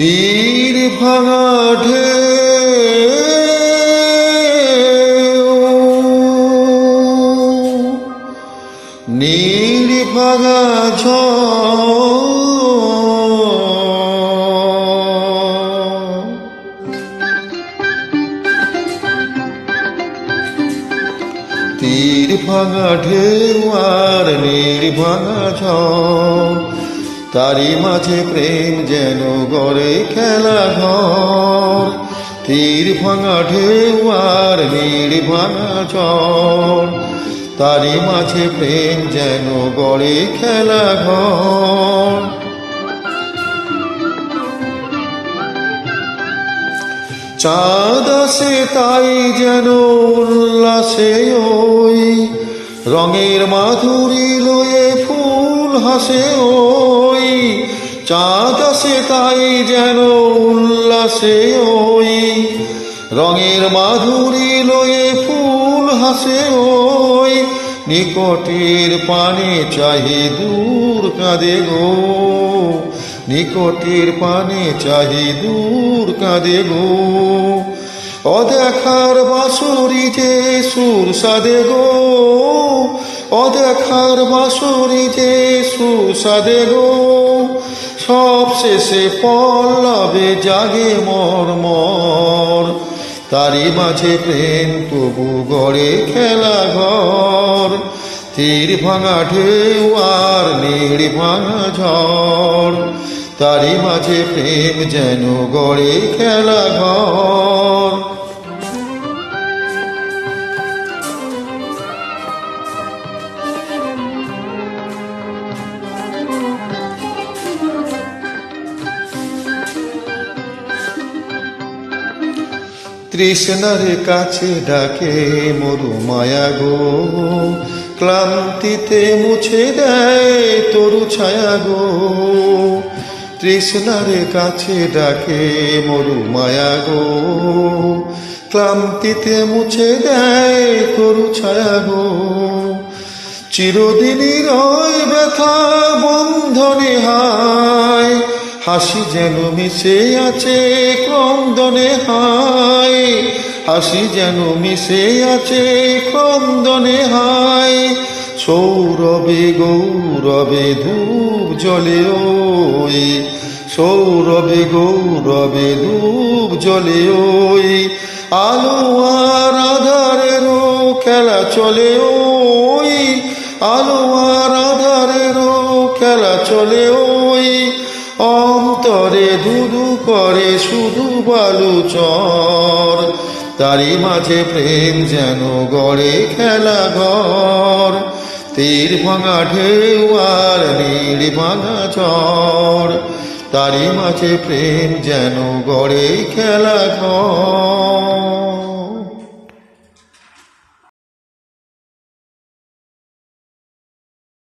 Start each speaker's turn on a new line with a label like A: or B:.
A: তীর ভাঙা নীল ভাঙা ঝড়। তীর ভাঙা ঢেউ আর নীর ভাঙা ঝড়। তারই মাঝে প্রেম যেন গড়ে খেলা ঘর। তীর ভাঙা ঢেউ আর নীর ভাঙা ঝড় তারই মাঝে প্রেম যেন গড়ে খেলা ঘর। চাঁদ আসে তাই যেন উল্লাসে ওই। রঙের মাধুরী লয়ে ফুল হাসে ওই। চাঁদ আসে তাই যেন উল্লাসে ওই। রঙের মাধুরী লয়ে ফুল হাসে ওই। নিকটের পানে চাহি দূর কাঁদে গো। নিকটের পানে চাহি দূর কাঁদে গো। অদেখার বাঁশুরি যে সুর সাদে গো। অদেখার বাঁশুরি যে সুর সাদে গো। সব শেষে পল্লবে জাগে মর মর তারই মাঝে প্রেম তবু গড়ে খেলা ঘর। তীর ভাঙা ঢেউ আর নীড় ভাঙা ঝড়। তারই মাঝে প্রেম যেন গড়ে খেলা ঘর। তৃষ্ণার কাছে ডাকে মরু মায়া গো, ক্লান্তিতে মুছে দেয় তরু ছায়া গো। তৃষ্ণার কাছে ডাকে মরু মায়া গো, ক্লান্তিতে মুছে দেয় তরু ছায়া গো। চিরদিনই রয় ব্যথা বন্ধনে হায়, হাসি যেন মিশে আছে ক্রন্দনে হায়। হাসি যেন মিশে আছে, ক্রন্দনে হায়। সৌরভে গৌরবে ধূপ জলে ওই। সৌরভে গৌরবে ধূপ জলে ওই। আলো আর আধারেরও খেলা চলে ওই। আলো আর আধারেরও খেলা চলে ওই। অন্তরে ধুধু করে শুধু বালু চর তারই মাঝে প্রেম যেন গড়ে খেলা ঘর। তীর ভাঙা ঢেউ আর নীড় ভাঙা চর তারই মাঝে প্রেম যেন গড়ে খেলা ঘর।